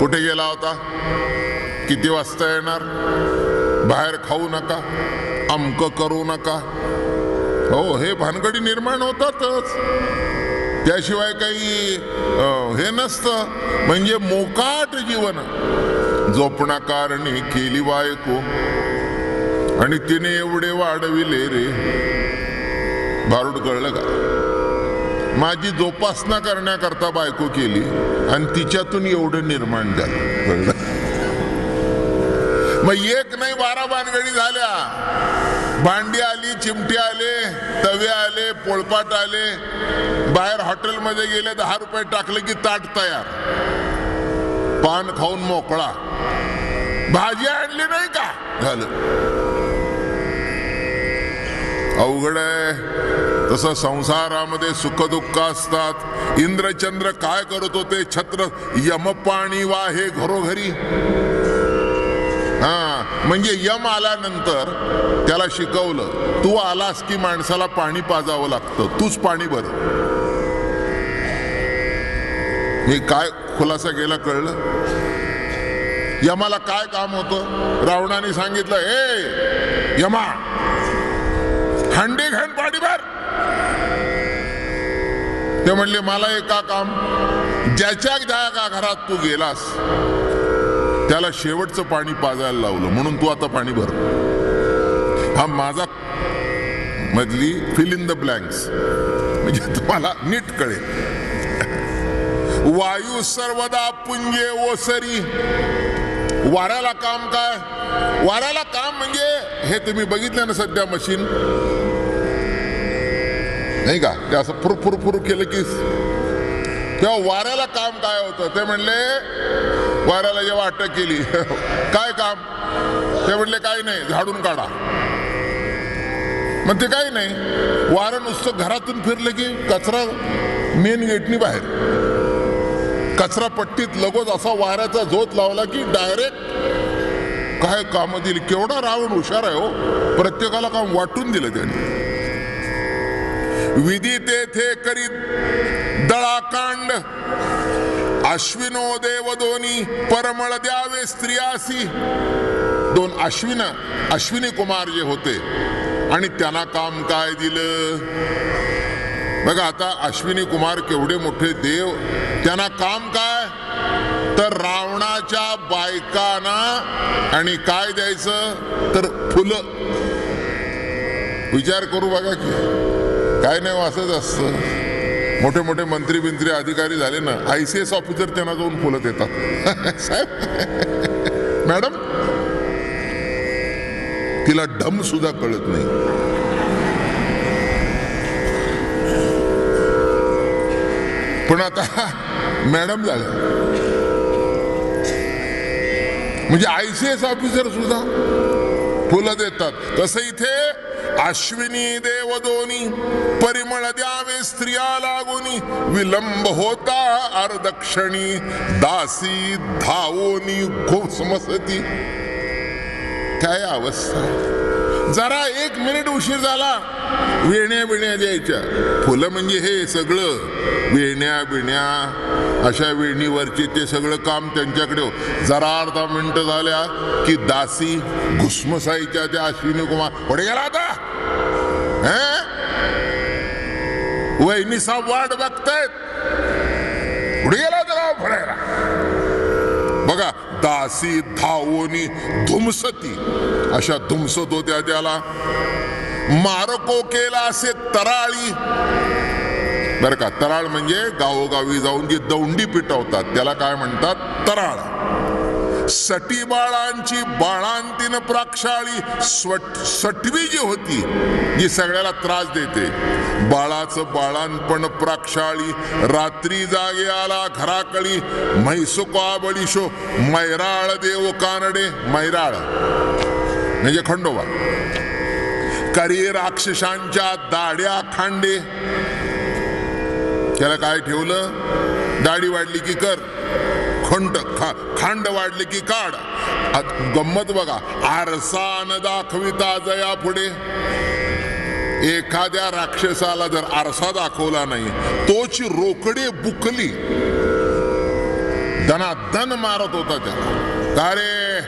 कुठे गेला होता? किती वाजता येणार? बाहेर खाऊ नका अमक करू नका. हो हे भानगडी निर्माण होतातच. त्याशिवाय काही हे नसतं. म्हणजे मोकाट जीवन. झोपणाकारणी केली बायको. आणि तिने एवढे वाढविले रे. भारूड कळलं का? माझी जोपासना करण्याकरता बायको केली आणि तिच्यातून एवढं निर्माण झालं. मग एक नाही बारा भानगडी झाल्या. भांडी आली चिमटी आले तवे आले पोळपाट आले. बाहेर हॉटेलमध्ये गेले दहा रुपये टाकले की ताट तयार. पान खाऊन मोकळा. भाजी आणली नाही का? झालं. अवघड आहे. तसं संसारामध्ये सुखदुःख असतात. इंद्रचंद्र काय करत होते? छत्र यमपाणी वाहे घरोघरी. हा म्हणजे यम आल्यानंतर त्याला शिकवलं तू आलास की माणसाला पाणी पाजावं लागतं. तूच पाणी भर. हे काय खुलासा केला कळलं? यमाला काय काम होतं? रावणाने सांगितलं ए यमा हंडी घाण पाणी भर. ते म्हणले मला एका काम? ज्याच्या ज्या घरात तू गेलास त्याला शेवटचं पाणी पाजायला लावलं. म्हणून तू आता पाणी भर. हा माझा मधली फिल इन द ब्लँक्स म्हणजे तुम्हाला नीट कळेल. वायू सर्वदा पुंजे ओसरी. वाऱ्याला काम काय? वाऱ्याला काम म्हणजे हे तुम्ही बघितलं ना सध्या मशीन नाही का? ते असं फुर फुर केलं की तेव्हा वाऱ्याला काम काय होतं? ते म्हणले वाऱ्याला जेव्हा अटक केली काय काम? ते म्हणले काही नाही झाडून काढा. मग ते काही नाही. वारं नुसतं घरातून फिरलं की कचरा मेन गेटनी बाहेर. कचरा पट्टीत लगोच असा वाऱ्याचा झोत लावला की डायरेक्ट काय कामं दिली? केवढा रावण हुशार आहे हो. प्रत्येकाला काम वाटून दिलं त्याने. विधी तेथे करीत दळाकांड. अश्विनो देव दोन्ही परमळ द्यावे स्त्रियासी. दोन अश्विन अश्विनी कुमार जे होते आणि त्यांना काम काय दिलं? बघा आता अश्विनी कुमार केवढे मोठे देव त्यांना काम काय? तर रावणाच्या बायकांना आणि काय द्यायचं? तर फुलं. विचार करू बघा की. काय नाही हो, असंच असतं. मोठे मोठे मंत्री बिंत्री अधिकारी झाले ना आय सी एस ऑफिसर त्यांना जाऊन फुलत देतात. साहेब मॅडम तिला डम सुद्धा कळत नाही. पण आता मॅडम झाल्या. म्हणजे आय सी एस ऑफिसर सुद्धा फुलं देतात. तसं इथे अश्विनी देव परिमळ द्यावे स्त्रिया लागोनी विलंब होता अर्धक्षणी दासी धावोनी घोसमसती. काय अवस्था? जरा एक मिनिट उशीर झाला. वेण्या बिण्या द्यायच्या. फुलं म्हणजे हे सगळं. वेण्या बिण्या अशा वेणीवरचे ते सगळं काम त्यांच्याकडे हो. जरा अर्धा मिनटं झाल्या की दासी घुसमसाईच्या त्या अश्विनी कुमार. पुढे गेला आता. वहिनी साहेब वाट बघतायत. पुढे गेला होता फडायला बघा दासी धावोनी धुमसती. अशा धुमसत होत्या त्याला. मारको केला असे तराळी. बर का तराळ म्हणजे गावोगावी जाऊन जी दौंडी पिटवतात त्याला काय म्हणतात? तराळ. सटी बाळांची बाळांतीन प्राक्षाळी स्वट सटवी जी होती जी सगळ्याला त्रास देते. बाळाचं बाळांपण प्राक्षाळी रात्री जागे आला घराकळी म्हैसुको आबळीशो मैराळ देव कानडे मैराळ. म्हणजे खंडोबा. करी राक्षसांच्या दाड्या खांडे. त्याला काय ठेवलं? दाढी वाढली की कर. खंड खा खांड वाढली की काढ. गंमत बघा. आरसान दाखविता जया पुढे. एखाद्या राक्षसाला जर आरसा दाखवला नाही तोची रोकडे बुकली. दनादन मारत होता त्याला. का रे?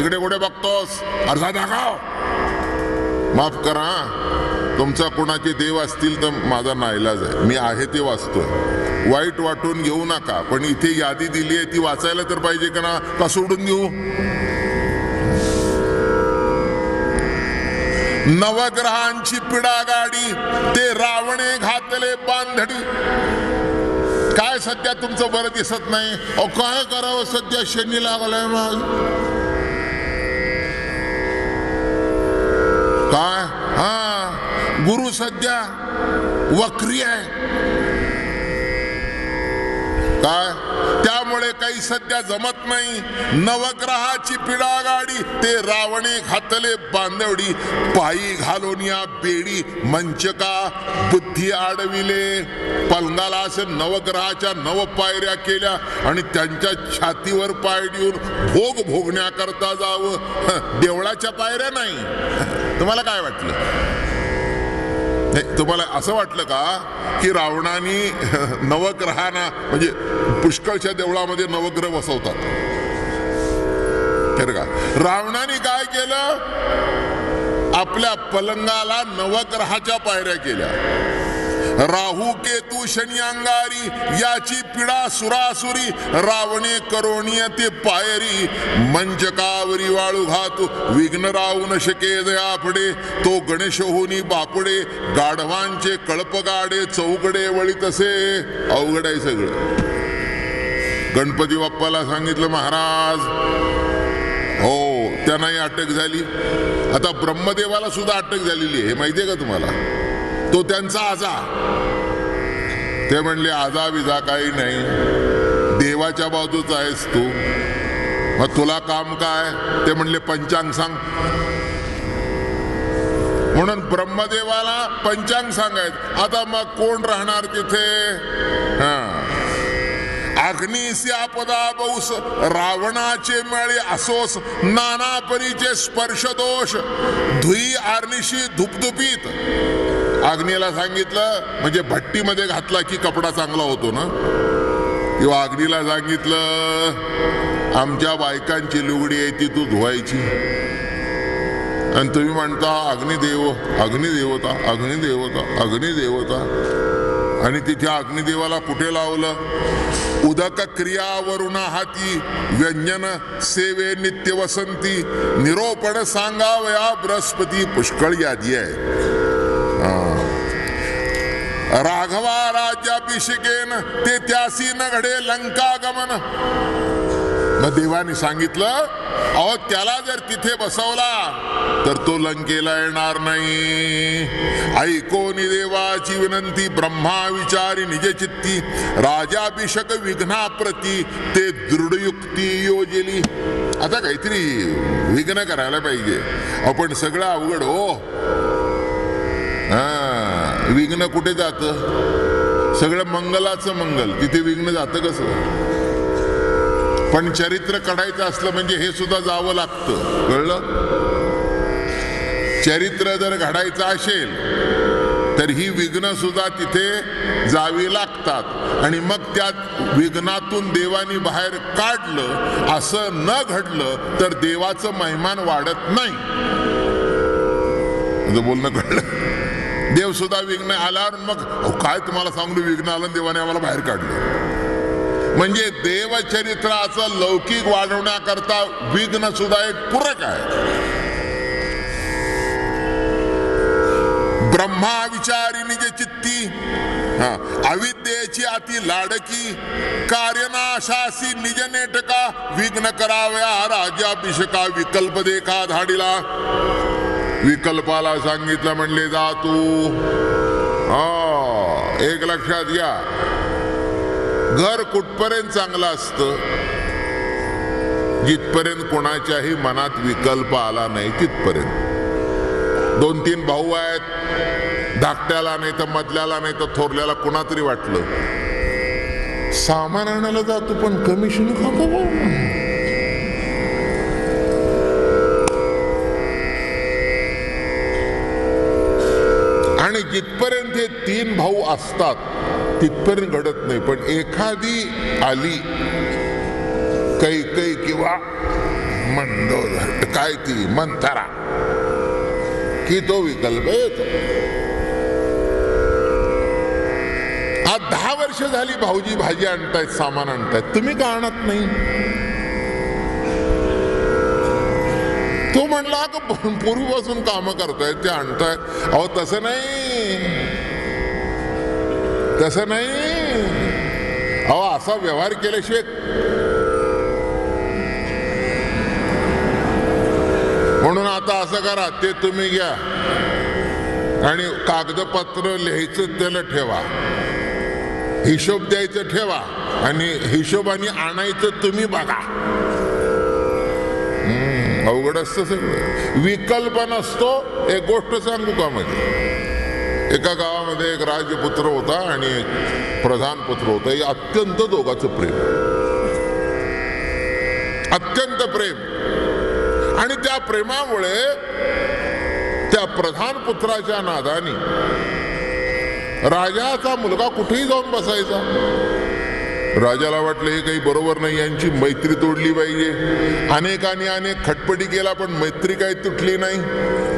इकडे कुठे बघतोस? अर्धा दाखव. माफ करा. तुमचा कोणाचे देव असतील तर माझा नाईलाज आहे. मी आहे ते वाचतोय. वाईट वाटून घेऊ नका पण इथे यादी दिली आहे ती वाचायला तर पाहिजे का ना? का सोडून देऊ? नवग्रहांची पिडा गाडी ते रावणे घातले बांधडी. काय सध्या तुमचं बरं दिसत नाही? अहो काय करावं सध्या? शनी लागलाय मग काय हा गुरु सध्या वक्री आहे. काय? काही सध्या जमत नाही. नवग्रहाची पिढा गाडी ते रावणे घातले बांधवडी. पायी घालून या बेडी मंचका बुद्धी आडविले. पलंगाला असे नवग्रहाच्या नव पायऱ्या केल्या आणि त्यांच्या छातीवर पाय देऊन भोग भोगण्याकरता जावं. देवळाच्या पायऱ्या नाही. तुम्हाला काय वाटलं? तुम्हाला असं वाटलं का की रावणाने नवग्रहांना म्हणजे पुष्कळच्या देवळामध्ये नवग्रह बसवतात? का? रावणाने काय केलं? आपल्या पलंगाला नवग्रहाच्या पायऱ्या केल्या. राहू केतू शनी अंगारी याची पिडा सुरासुरी रावणे करोणीय ते पायरी. मंचकावरी वाळू घातू विघ्न राहू न शके दयापडे तो गणेश होनी बापडे गाढवांचे कळपगाडे चौकडे वळी तसे. अवघड आहे सगळं. गणपती बाप्पाला सांगितलं महाराज. हो त्यांनाही अटक झाली. आता ब्रह्मदेवाला सुद्धा अटक झालेली आहे. हे माहितीये का तुम्हाला? तो त्यांचा आजा. ते म्हणले आजा विजा काही नाही. देवाच्या बाजूच आहेस तू. मग तुला काम काय? ते म्हणले पंचांग सांग. म्हणून ब्रह्मदेवाला पंचांग सांगायचं. आता मग कोण राहणार तिथे? हा. अग्निसी आपदा बौस रावणाचे मेळे असोस नाना परीचे स्पर्श दोष धुई आर्निशी धुपधुपीत. अग्नीला सांगितलं म्हणजे भट्टीमध्ये घातला की कपडा चांगला होतो ना? किंवा अग्नीला सांगितलं आमच्या बायकांची लुगडी आहे ती तू धुवायची. आणि तुम्ही म्हणता अग्निदेव अग्निदेवता अग्निदेवता अग्निदेवता. आणि तिथे अग्निदेवाला कुठे लावलं? उदक क्रियावरुण हाती व्यंजन सेवे नित्य वसंती निरोपण सांगावया बृहस्पती पुष्कळ यादी आहे. राघवा राज्याभिषेकेन ते त्यासी न घडे लंका गमन मग देवाने सांगितलं अहो त्याला जर तिथे बसवला तर तो लंकेला येणार नाही. ऐकोनी देवाची विनंती ब्रह्मा विचारी निज चित्ती राजाभिषेक विघ्नाप्रती ते दृढयुक्ती योजली. आता काहीतरी विघ्न करायला पाहिजे. आपण सगळं अवघड हो. हा. विघ्न कुठे जातं? सगळं मंगलाचं मंगल. तिथे विघ्न जातं कसं? पण चरित्र काढायचं असलं म्हणजे हे सुद्धा जावं लागतं. कळलं? चरित्र जर घडायचं असेल तर ही विघ्न सुद्धा तिथे जावी लागतात. आणि मग त्यात विघ्नातून देवानी बाहेर काढलं असं न घडलं तर देवाचं महिमान वाढत नाही. म्हणजे बोलणं कळलं? देव सुद्धा विघ्न आल्यावर मग काय तुम्हाला सांगू? विघ्न आलं देवाने आम्हाला बाहेर काढलं. म्हणजे देवचरित्राचं लौकिक वाढवण्याकरता विघ्न सुद्धा एक पूरक आहे. ब्रह्मा विचारी निज चित्ती हा अविद्येची अति लाडकी कार्यनाशासी निज नेटका विघ्न कराव्या राज्याभिषेका विकल्प देखा धाडीला. विकल्पाला सांगितलं म्हणले जा तू. हा एक लक्षात घ्या. घर कुठपर्यंत चांगलं असतं? जिथपर्यंत कोणाच्याही मनात विकल्प आला नाही तिथपर्यंत. दोन तीन भाऊ आहेत. धाकट्याला नाही तर मधल्याला नाही तर थोरल्याला कुणा तरी वाटलं. सामान आणायला जातो पण कमिशन खातो तीन भाऊ असतात तिथपर्यंत घडत नाही. पण एखादी आली कैकई किंवा मंडोल काय ती मंथरा की तो विकल्प येतो. आज दहा वर्ष झाली भाऊजी भाजी आणतायत सामान आणतायत. तुम्ही का आणत नाही? तो म्हणला का पूर्वीपासून कामं करतायत ते आणतायत. अहो तसं नाही. तसं नाही. अहो असा व्यवहार केल्याशिवाय म्हणून आता असं करा ते तुम्ही घ्या. आणि कागदपत्र लिहायचं त्याला ठेवा. हिशोब द्यायचं ठेवा. आणि हिशोबाने आणायचं तुम्ही बघा. अवघड असतं सगळं. विकल्प नसतो एक गोष्ट सांगू का मध्ये एका गावामध्ये एक राजपुत्र होता आणि एक प्रधानपुत्र होता. हे अत्यंत दोघाचं प्रेम. अत्यंत प्रेम. आणि त्या प्रेमामुळे त्या प्रधान पुत्राच्या नादानी राजाचा मुलगा कुठेही जाऊन बसायचा. राजाला वाटलं हे काही बरोबर नाही यांची मैत्री तोडली पाहिजे. अनेकाने अनेक खटपटी केला पण मैत्री काही तुटली नाही.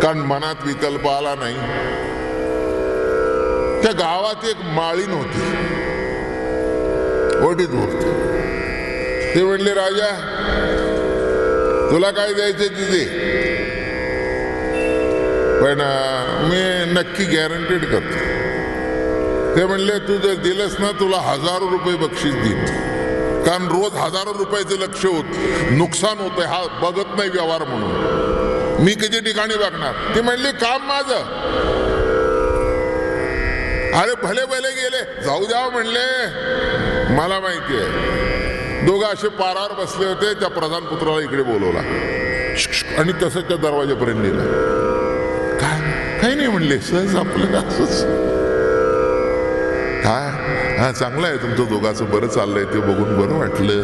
कारण मनात विकल्प आला नाही. त्या गावात एक माळीन होती ओटीत होती. ते म्हणले राजा तुला काय द्यायचे तिथे? पण मी नक्की गॅरंटीड करतो. ते म्हणले तू जर दिलंस ना तुला हजारो रुपये बक्षीस देईन. कारण रोज हजारो रुपयाचं लक्ष होत नुकसान होतंय हा बघत नाही व्यवहार म्हणून. मी किती ठिकाणी बघणार? ती म्हणली काम माझं. अरे भले भले गेले. जाऊ द्या हो म्हणले. मला माहिती आहे. दोघं असे पारावर बसले होते त्या प्रधान पुत्राला इकडे बोलवला. आणि तसं त्या दरवाजापर्यंत नेलं. काय? काही नाही म्हणले सहज आपलं असंच? काय? हा चांगलं आहे तुमचं दोघांचं. बरं चाललंय ते बघून बरं वाटलं.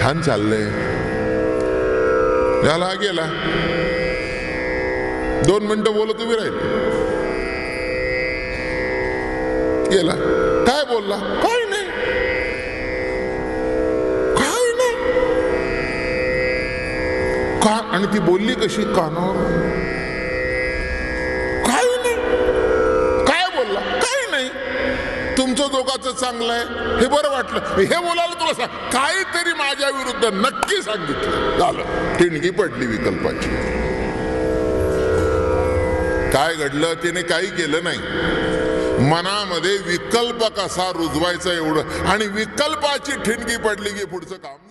छान चाललंय. याला हा गेला. दोन मिनटं बोलत उभी राहील. गेला. काय बोलला? काय नाही. काय नाही. का? आणि ती बोलली कशी? कानावर. काय नाही. काय बोलला? काय नाही. तुमचं दोघाचं चांगलं आहे. हे बरं वाटलं. हे बोलायला तुला सांग काहीतरी माझ्या विरुद्ध नक्की सांगितलं. झालं. ठिणगी पडली विकल्पाची. काय घडलं? तिने काही केलं नाही. मनामध्ये विकल्प कसा रुजवायचा एवढं? आणि विकल्पाची ठिणगी पडली की पुढचं काम?